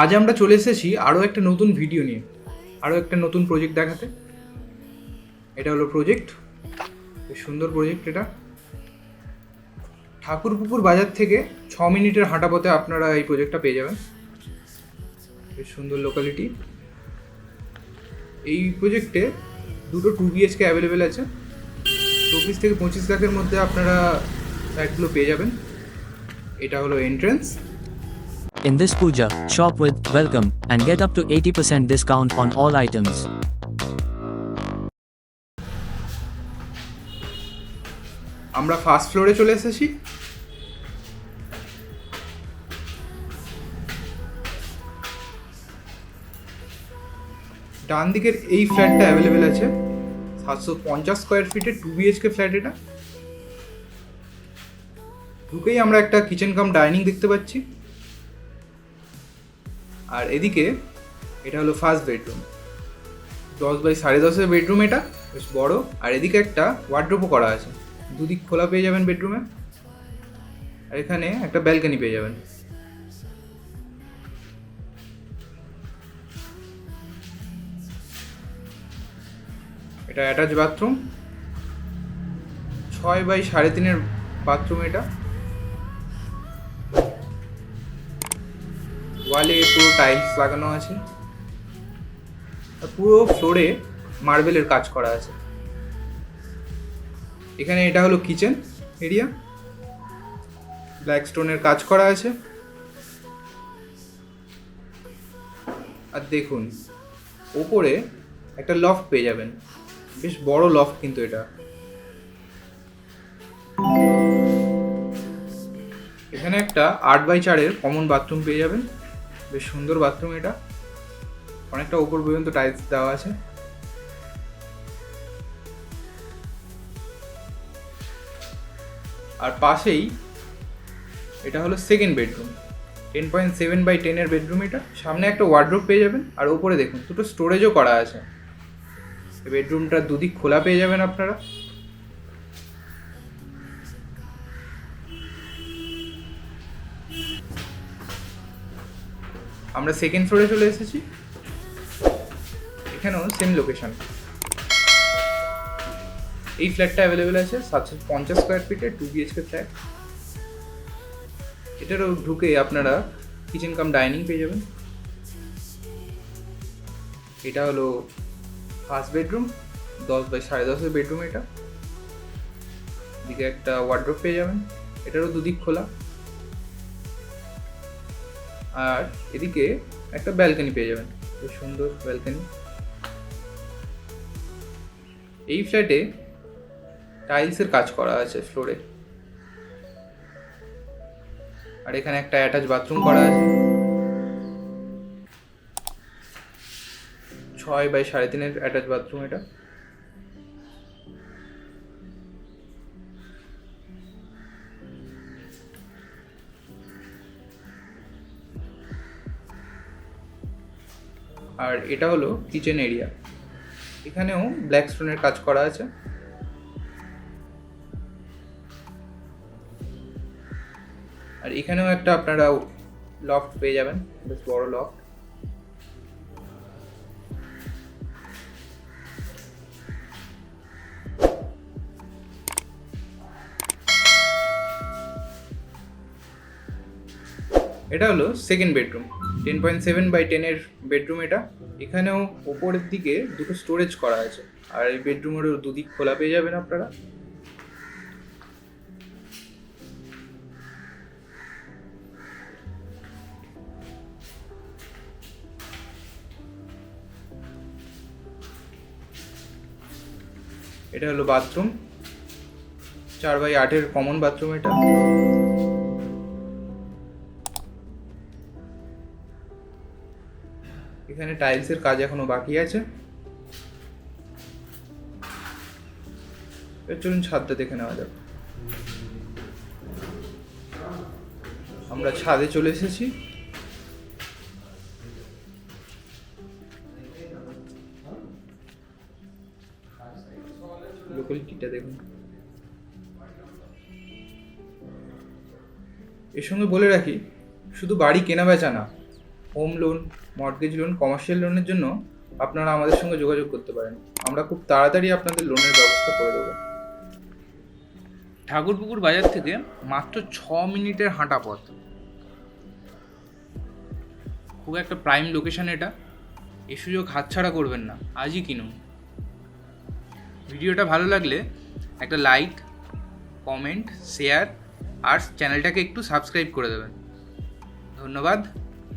আজ আমরা চলে এসেছি আরও একটা নতুন ভিডিও নিয়ে। আরও একটা নতুন প্রজেক্ট দেখাতে। এটা হলো প্রজেক্ট সুন্দর প্রজেক্ট এটা। ঠাকুরপুকুর বাজার থেকে ছ মিনিটের হাঁটা পথে আপনারা এই প্রজেক্টটা পেয়ে যাবেন। বেশ সুন্দর লোকালিটি এই প্রজেক্টে দুটো টু বিএচকে অ্যাভেলেবেল আছে। চব্বিশ থেকে পঁচিশ লাখের মধ্যে আপনারা ফ্ল্যাটগুলো পেয়ে যাবেন। এটা হলো entrance In this puja, shop with welcome and get up to 80% discount on all items. আমরা ফার্স্ট ফ্লোরে চলে এসেছি। ডান দিকের এই ফ্ল্যাটটা অ্যাভেলেবেল আছে। সাতশো পঞ্চাশ স্কোয়ার ফিটের টু বিএইচকে ফ্ল্যাট এটা। ঢুকেই আমরা একটা কিচেন কাম ডাইনিং দেখতে পাচ্ছি। আর এদিকে এটা হলো ফার্স্ট বেডরুম দশ বাই সাড়ে দশের বেডরুম এটা, বেশ বড়। আর এদিকে একটা ওয়ার্ড্রোপও করা আছে। দুদিক খোলা পেয়ে যাবেন বেডরুমে আর এখানে একটা ব্যালকনি পেয়ে যাবেন। এটা অ্যাটাচ বাথরুম ছয় বাই সাড়ে তিনের বাথরুম এটা। ওয়ালে পুরো টাইলস লাগানো আছে। পুরো ফ্লোরে মার্বেলের কাজ করা আছে। এখানে এটা হলো কিচেন এরিয়া ব্ল্যাক স্টোনের কাজ করা আছে। আর দেখুন, ওপরে একটা লফট পেয়ে যাবেন। বেশ বড় লফট কিন্তু এটা। এখানে একটা আট বাই চারের কমন বাথরুম পেয়ে যাবেন। বেশ সুন্দর বাথরুম এটা। অনেকটা উপর পর্যন্ত টাইলস দেওয়া আছে। আর পাশেই এটা হলো second bedroom ten point seven by টেনের বেডরুম এটা। সামনে একটা ওয়ার্ড্রোপ পেয়ে যাবেন। আর উপরে দেখুন, দুটো স্টোরেজও করা আছে। বেডরুমটা দুদিক খোলা পেয়ে যাবেন আপনারা। আমরা সেকেন্ড ফ্লোরে চলে এসেছি। এখানেও সেম লোকেশন এই ফ্ল্যাটটা অ্যাভেলেবেল আছে সাতশো পঞ্চাশ স্কোয়ার ফিটের টু বিএচকে ফ্ল্যাট এটারও ঢুকে আপনারা কিচেন কাম ডাইনিং পেয়ে যাবেন। এটা হলো ফার্স্ট বেডরুম দশ বাই সাড়ে দশের বেডরুম এটা। দিকে একটা ওয়ার্ড্রোপ পেয়ে যাবেন। এটারও দুদিক খোলা। আর এদিকে একটা ব্যালকনি পেয়ে যাবেন। খুব সুন্দর ব্যালকনি এই ফ্ল্যাটে টাইলসের কাজ করা আছে ফ্লোরে আর এখানে একটা অ্যাটাচ বাথরুম করা আছে। ছয় বাই সাড়ে তিনের অ্যাটাচ বাথরুম এটা। আর এটা হলো কিচেন এরিয়া এখানেও ব্ল্যাক স্টোনের কাজ করা আছে। আর এখানেও একটা আপনারা লফট পেয়ে যাবেন, বেশ বড় লফট এটা হলো second bedroom ten point seven by টেনের বেডরুম এটা। এখানেও ওপরের দিকে দুটো স্টোরেজ করা আছে, আর এই বেডরুমেরও দুদিক খোলা পেয়ে যাবেন আপনারা। এটা হলো বাথরুম চার বাই আটের কমন বাথরুম এটা। এখানে টাইলসের কাজ এখনও বাকি আছে। চলুন ছাদটা দেখে নেওয়া যাক। আমরা ছাদে চলে এসেছি। দেখুন। এর সঙ্গে বলে রাখি, শুধু বাড়ি কেনা বেচা না home loan mortgage loan, commercial লোনের জন্য আপনারা আমাদের সঙ্গে যোগাযোগ করতে পারেন। আমরা খুব তাড়াতাড়ি আপনাদের লোনের ব্যবস্থা করে দেবো। ঠাকুরপুকুর বাজার থেকে মাত্র ছ মিনিটের হাঁটা পথ। খুব একটা প্রাইম লোকেশন এটা। এ সুযোগ হাতছাড়া করবেন না। আজই কিনুন। ভিডিওটা ভালো লাগলে একটা লাইক কমেন্ট শেয়ার আর চ্যানেলটাকে একটু সাবস্ক্রাইব করে দেবেন। ধন্যবাদ।